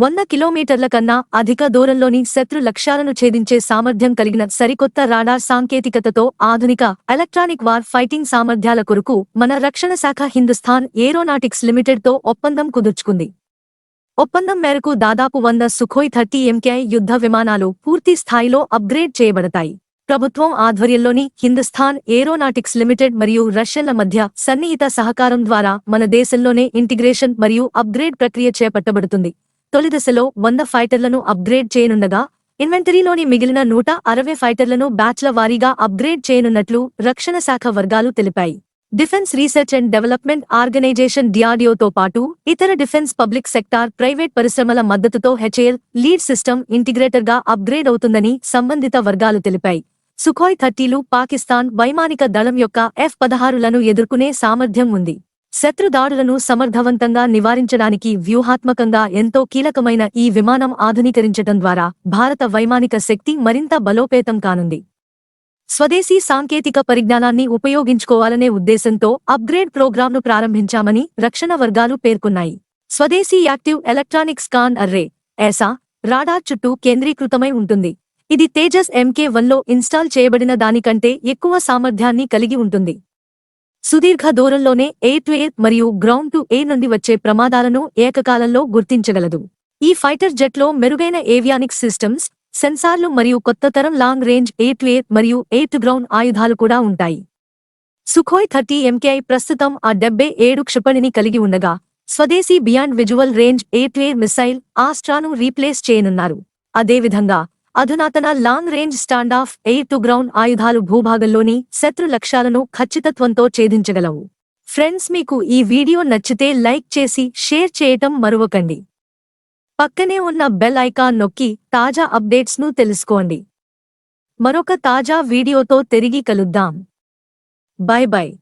వంద కిలోమీటర్ల కన్నా అధిక దూరంలోని శత్రు లక్ష్యాలను ఛేదించే సామర్థ్యం కలిగిన సరికొత్త రాడార్ సాంకేతికతతో ఆధునిక ఎలక్ట్రానిక్ వార్ ఫైటింగ్ సామర్థ్యాల కొరకు మన రక్షణ శాఖ హిందుస్థాన్ ఏరోనాటిక్స్ లిమిటెడ్తో ఒప్పందం కుదుర్చుకుంది. ఒప్పందం మేరకు దాదాపు వంద సుఖోయ్ థర్టీ ఎంకేఐ యుద్ధ విమానాలు పూర్తి స్థాయిలో అప్గ్రేడ్ చేయబడతాయి. ప్రభుత్వం ఆధ్వర్యంలోని హిందుస్థాన్ ఏరోనాటిక్స్ లిమిటెడ్ మరియు రష్యన్ల మధ్య సన్నిహిత సహకారం ద్వారా మన దేశంలోనే ఇంటిగ్రేషన్ మరియు అప్గ్రేడ్ ప్రక్రియ చేపట్టబడుతుంది. తొలి దశలో వంద ఫైటర్లను అప్గ్రేడ్ చేయనుండగా ఇన్వెంటరీలోని మిగిలిన నూట అరవై ఫైటర్లను బ్యాచ్ల వారీగా అప్గ్రేడ్ చేయనున్నట్లు రక్షణ శాఖ వర్గాలు తెలిపాయి. Defence research and development organisation డిఆర్డీఓతో పాటు ఇతర డిఫెన్స్ పబ్లిక్ సెక్టార్ ప్రైవేట్ పరిశ్రమల మద్దతుతో హెచ్ఏఎల్ లీడ్ సిస్టమ్ ఇంటిగ్రేటర్గా అప్గ్రేడ్ అవుతుందని సంబంధిత వర్గాలు తెలిపాయి. సుఖోయ్ థర్టీలు పాకిస్తాన్ వైమానిక దళం యొక్క ఎఫ్ పదహారులను ఎదుర్కొనే సామర్థ్యం ఉంది. శత్రు దాడులను సమర్థవంతంగా నివారించడానికి వ్యూహాత్మకంగా ఎంతో కీలకమైన ఈ విమానం ఆధునీకరించడం ద్వారా భారత వైమానిక శక్తి మరింత బలోపేతం కానుంది. స్వదేశీ సాంకేతిక పరిజ్ఞానాన్ని ఉపయోగించుకోవాలనే ఉద్దేశంతో అప్గ్రేడ్ ప్రోగ్రాంను ప్రారంభించామని రక్షణ వర్గాలు పేర్కొన్నాయి. స్వదేశీ active electronic scan array AESA radar చుట్టూ కేంద్రీకృతమై ఉంటుంది. ఇది తేజస్ ఎంకే వన్లో ఇన్స్టాల్ చేయబడిన దానికంటే ఎక్కువ సామర్థ్యాన్ని కలిగి ఉంటుంది. సుదీర్ఘ దూరంలోనే ఎయిర్ టు ఎయిర్ మరియు గ్రౌండ్ టు ఎయిర్ నుండి వచ్చే ప్రమాదాలను ఏకకాలంలో గుర్తించగలదు. ఈ ఫైటర్ జెట్లో మెరుగైన ఏవియానిక్స్ సిస్టమ్స్ సెన్సార్లు మరియు కొత్త తరం long range air to air మరియు ఎయిర్ టు గ్రౌండ్ ఆయుధాలు కూడా ఉంటాయి. సుఖోయ్ థర్టీ ఎంకేఐ ప్రస్తుతం ఆ డెబ్బై ఏడు క్షిపణిని కలిగి ఉండగా స్వదేశీ beyond visual range air to air missile ఆస్ట్రాను replace చేయనున్నారు. అదేవిధంగా అధునాతన long range stand off air to ground ఆయుధాలు భూభాగంలోని శత్రు లక్ష్యాలను ఖచ్చితత్వంతో ఛేదించగలవు. ఫ్రెండ్స్ మీకు ఈ వీడియో నచ్చితే లైక్ చేసి షేర్ చేయటం మరువకండి. పక్కనే ఉన్న బెల్ ఐకాన్ నొక్కి తాజా అప్డేట్స్ను తెలుసుకోండి. మరొక తాజా వీడియోతో తిరిగి కలుద్దాం. Bye bye.